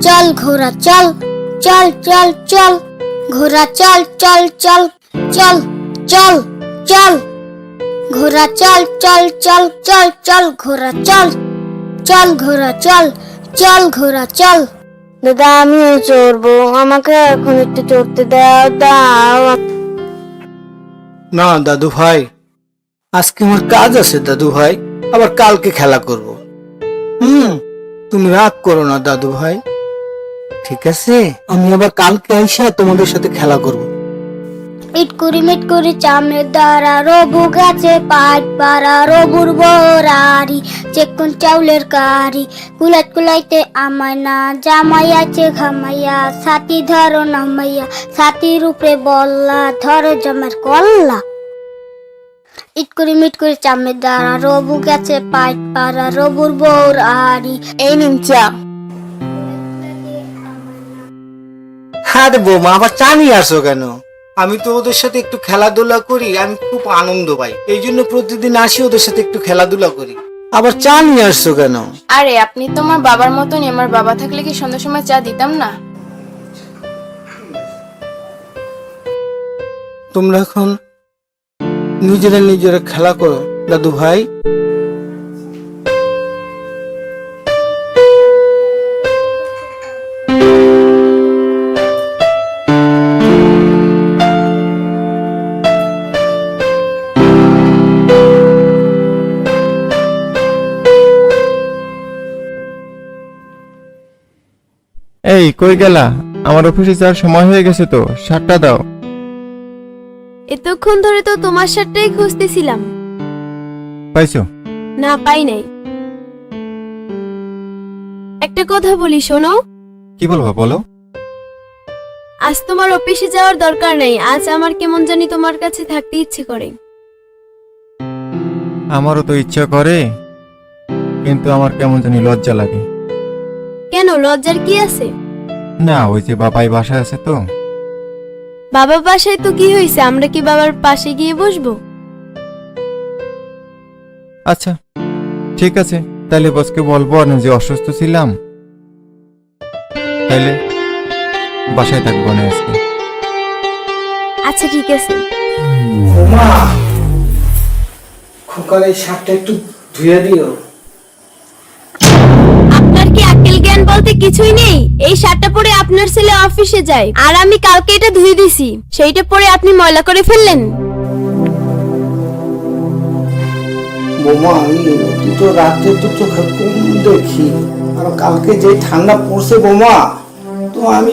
চল ঘোড়া চল চল চল চল ঘোড়া চল চল চল চল চল চল ঘোড়া চল চল চল চল চল ঘোড়া চল চল ঘোড়া চল চল ঘোড়া চল দাদা আমিও চড়বো আমাকে এখন একটু চড়তে দাও দাও না দাদু ভাই আজকে আমার কাজ আছে দাদু ভাই আবার কালকে খেলা করব হুম তুমি রাগ করো না দাদু ভাই ঠিক আছে? আমি আবার কালকে আইসা তোমাদের সাথে খেলা করব। ইট কুড়ি মিট কুড়ি চামের দ্বারা রবু গাছে, পাট পাড়া রবুর বরারি চেকুন চাউলের কারি। কুলাইত কুলাইতে আমায় না জামাই আছে ঘামাইয়া, সাথী ধরো নামাইয়া সাথীর উপরে বল্লা, ধরো জমার কল্লা। ইট কুড়ি মিট কুড়ি চামের দ্বারা রবু গাছে, পাট পাড়া রবুর বরারি। এই নিন চা। আরে বৌমা আবার চা নিয়ে আসো কেন? আমি তো ওদের সাথে একটু খেলাধুলা করি আমি খুব আনন্দ পাই। এই জন্য প্রতিদিন আসি ওদের সাথে একটু খেলাধুলা করি। আবার চা নিয়ে আসছো কেন? আরে আপনি তো আমার বাবার মতনই আমার বাবা থাকলে কি সন্ধ্যার সময় চা দিতাম না? তোমরা এখন নিজেরা নিজেরা খেলা করো দাদু ভাই এই কই গেলা? আমার অফিসে যাওয়ার সময় হয়ে গেছে তো শার্টটা দাও। এতক্ষণ ধরে তো তোমার শার্টটাই খুঁজতেছিলাম। পাইছো? না পাই নাই। একটা কথা বলি শোনো? কি বলব বলো? আজ তোমার অফিসে যাওয়ার দরকার নেই আজ আমার কেমন জানি তোমার কাছে থাকতে ইচ্ছে করে। আমারও তো ইচ্ছা করে কিন্তু আমার কেমন জানি লজ্জা লাগে। কেন লজ্জার কি আছে? না ওই যে বাবাই বাসায় আছে তো। বাবা বাসায় তো কি হয়েছে? আমরা কি বাবার পাশে গিয়ে বসবো? আচ্ছা ঠিক আছে। তাহলে বসকে বলব না যে অসুস্থ ছিলাম। তাহলে বাসায় থাকব না আজকে। আচ্ছা ঠিক আছে। মা খোকার এই শার্টটা একটু ধুয়ে দিও। বলতে কিছুই নেই। এই শার্টটা পরে আপনার ছেলে অফিসে যায়। আর আমি কালকে এটা ধুয়ে দিছি। সেইটা পরে আপনি ময়লা করে ফেললেন। যে ঠান্ডা পড়ছে বোমা, তো আমি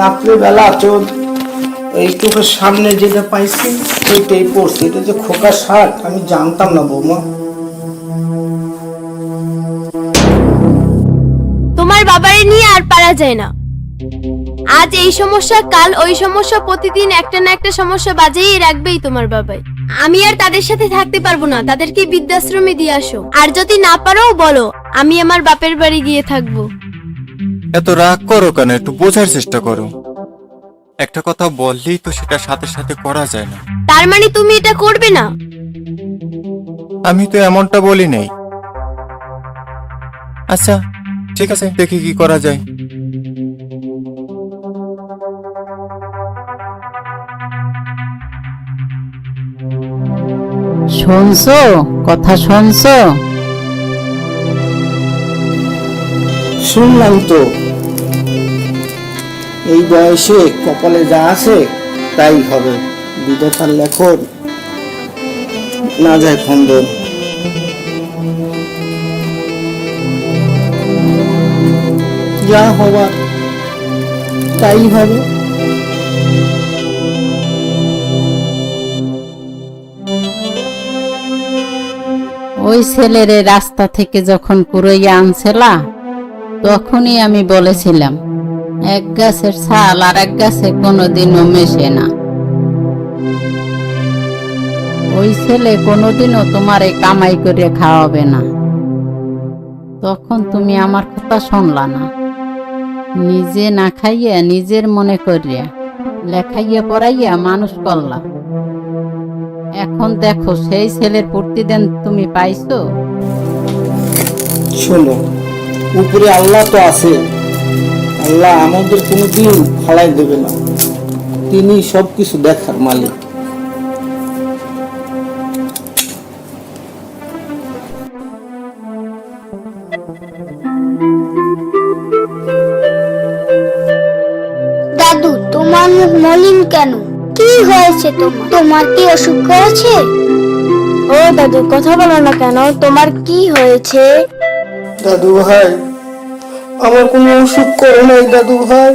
রাত্রে বেলা চোখ সামনে যেটা পাইছি ওইটাই পড়ছে। এটা যে খোকা শার্ট, আমি জানতাম না বৌমা। তোমার বাবারে নিয়ে আর পারা যায় না। আজ এই সমস্যা কাল ওই সমস্যা প্রতিদিন একটা না একটা সমস্যা বাজেই রাখবেই তোমার বাবাই। আমি আর তাদের সাথে থাকতে পারব না তাদেরকে বৃদ্ধাশ্রমে দিয়ে আসো। আর যদি না পারো বলো আমি আমার বাপের বাড়ি গিয়ে থাকব। এত রাগ করো কেন? একটু বোঝার চেষ্টা করো। একটা কথা বললেই তো সেটা সাথে সাথে করা যায় না। তার মানে তুমি এটা করবে না? আমি তো এমনটা বলি নাই। আচ্ছা ঠিক আছে দেখি কি করা যায়। শুনছো? কথা শুনছো? শুনলাম তো। এই বয়সে কপালে যা আছে তাই হবে। বিধাতার লেখন না যায় খন্দন যা হবার তাই হবে। ওই ছেলের রাস্তা থেকে যখন কুড়াইয়া আনছিলা, তখনই আমি বলেছিলাম, এক গাছের ছাল আর এক গাছে কোনোদিনও মেশে না। ওই ছেলে কোনোদিনও তোমারে কামাই করে খাওয়াবে না। তখন তুমি আমার কথা শুনলা না। নিজে না খাইয়া নিজের মনে করিয়া, লেখাইয়া পড়াইয়া মানুষ করলা এখন দেখো, সেই ছেলের প্রতিদিন তুমি পাইছো? শোনো, উপরে আল্লাহ তো আছে। আল্লাহ আমাদের কোনো দিন ফালাই দেবে না। তিনি সব কিছু দেখার মালিক। মলিন কেন? কি হয়েছে তোমার? তোমার কি অসুখ হয়েছে? ও দাদু কথা বলো না কেন? তোমার কি হয়েছে? দাদু ভাই আমার কোনো অসুখ করে নাই দাদু ভাই।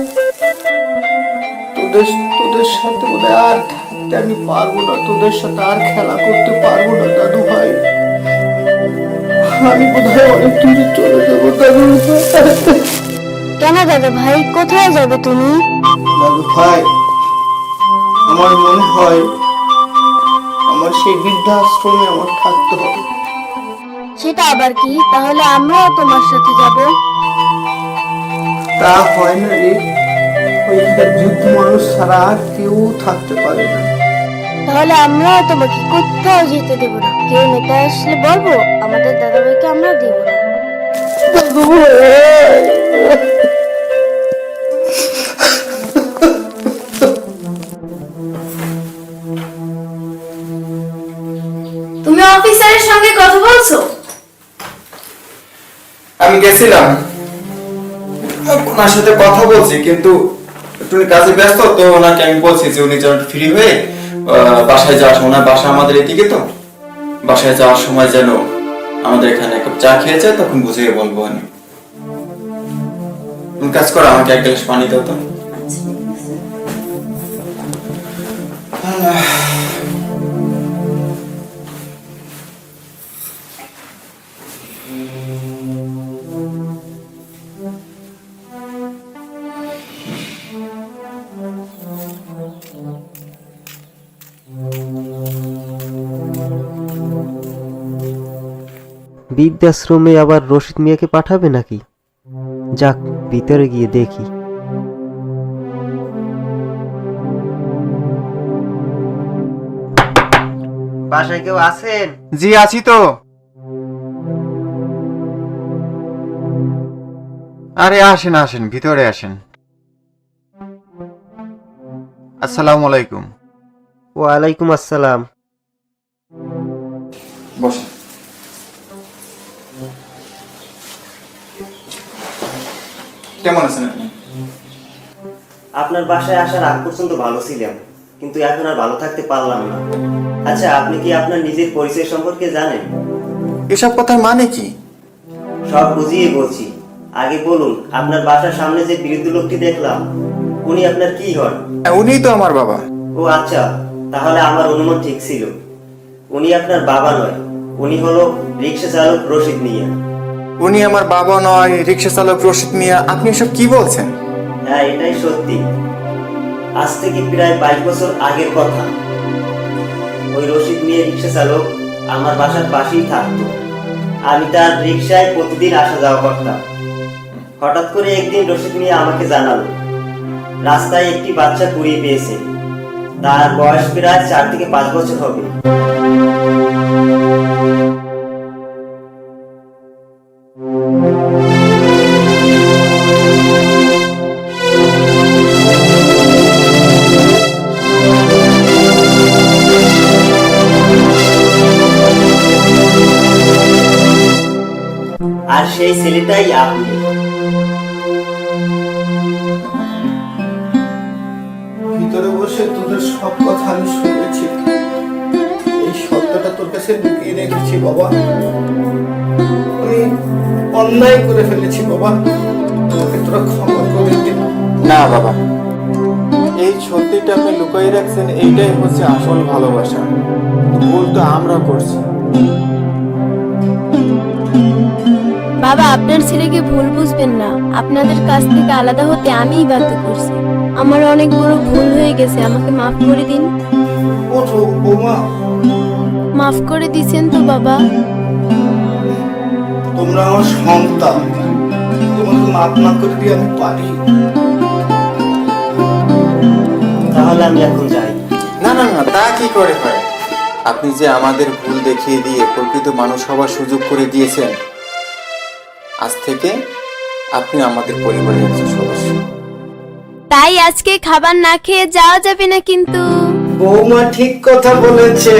তোদের তোদের সাথে বলে আর থাকতে আমি পারব না। তোদের সাথে আর খেলা করতে পারব না দাদু ভাই। আমি বোধহয় অনেক দূরে চলে যাব দাদু ভাই। কেন দাদা ভাই? কোথায় যাবে তুমি? দাদু ভাই আমার মনে হয় আমার সেই বৃদ্ধাশ্রমে আমার থাকতে হবে। সেটা আবার কি? তাহলে আমরাও তোমার সাথে যাব। তা হয় না রে। ওইখানকার যুদ্ধ মানুষ ছাড়া আর কেউ থাকতে পারে না। তাহলে আমরাও তোমাকে কোথাও যেতে দেব না। কেউ নেতা আসলে বলব আমাদের দাদা ভাইকে আমরা দেব না। তুমি অফিসারের সঙ্গে কথা বলছো? আমি গেছিলাম। ওনার সাথে কথা বলছি কিন্তু উনি কাজে ব্যস্ত তো ওনাকে আমি বলছি যে উনি যেন ফ্রি হয়ে বাসায় যাওয়ার সময় ওনার বাসা আমাদের এদিকে তো বাসায় যাওয়ার সময় যেন আমাদের এখানে এক কাপ চা খেয়েছে তখন বুঝিয়ে বলব আমি। তুমি কাজ করো আমাকে এক গ্লাস পানি দাও তো। বৃদ্ধাশ্রমে আবার রশিদ মিয়াকে পাঠাবে নাকি? যাক ভিতরে গিয়ে দেখি। বাসায় কেউ আছেন? জি আছি তো। আরে আসেন আসেন ভিতরে আসেন। আসসালামু আলাইকুম। ওয়ালাইকুম আসসালাম। বসেন। কেমন আছেন আপনি? আপনার বাসায় আসার আগ পর্যন্ত ভালো ছিলাম কিন্তু এখন আর ভালো থাকতে পারলাম না। আচ্ছা আপনি কি আপনার নিজের পরিচয় সম্পর্কে জানেন? এসব কথার মানে কি? সব বুঝিয়ে বলছি। আগে বলুন আপনার বাসার সামনে যে বৃদ্ধ লোকটি দেখলাম উনি আপনার কি হন? উনিই তো আমার বাবা। ও আচ্ছা তাহলে আমার অনুমান ঠিক ছিল। উনি আপনার বাবা নয় উনি হলো রিক্সা চালক রশিদ মিয়া। উনি আমার বাবা নয়, রিক্সা চালক রশিদ মিয়া, আপনি এসব কি বলছেন? হ্যাঁ এটাই সত্যি। আজ থেকে প্রায় বাইশ বছর আগের কথা। ওই রশিদ মিয়া রিক্সা চালক আমার বাসার পাশেই থাকতো। আমি তার রিক্সায় প্রতিদিন আসা যাওয়া করতাম। হঠাৎ করে একদিন রশিদ মিয়া আমাকে জানালো, রাস্তায় একটি বাচ্চা কুড়িয়ে পেয়েছে। তার বয়স প্রায় চার থেকে পাঁচ বছর হবে। ভিতরে বসে তোদের সব কথা আমি শুনেছি। এই সত্যটা তোর কাছে লুকিয়ে রেখেছি বাবা। আমি অন্যায় করে ফেলেছি বাবা। তোমাকে তোরা ক্ষমা করে দে। না বাবা। এই সত্যিটা আপনি লুকাই রাখছেন এইটাই হচ্ছে আসল ভালোবাসা। ভুল তো আমরা করছি। বাবা আপনার ছেলেকে ভুল বুঝবেন না। আপনাদের কাছ থেকে আলাদা হতে আমিই বাধ্য করছি। আমার অনেক বড় ভুল হয়ে গেছে আমাকে মাফ করে দিন। মাফ করে দিছেন তো বাবা। তোমরা আমার সন্তান। তোমাকে মাপ না করে দিয়ে আমি পারি। তাহলে আমি এখন যাই। না না না তা কি করে হয়? আপনি যে আমাদের ভুল দেখিয়ে দিয়ে প্রকৃত মানুষ হওয়ার সুযোগ করে দিয়েছেন আজ থেকে আপনি আমাদের পরিবারের একজন সদস্য। তাই আজকে খাবার না খেয়ে যাওয়া যাবে না কিন্তু। বৌমা ঠিক কথা বলেছে।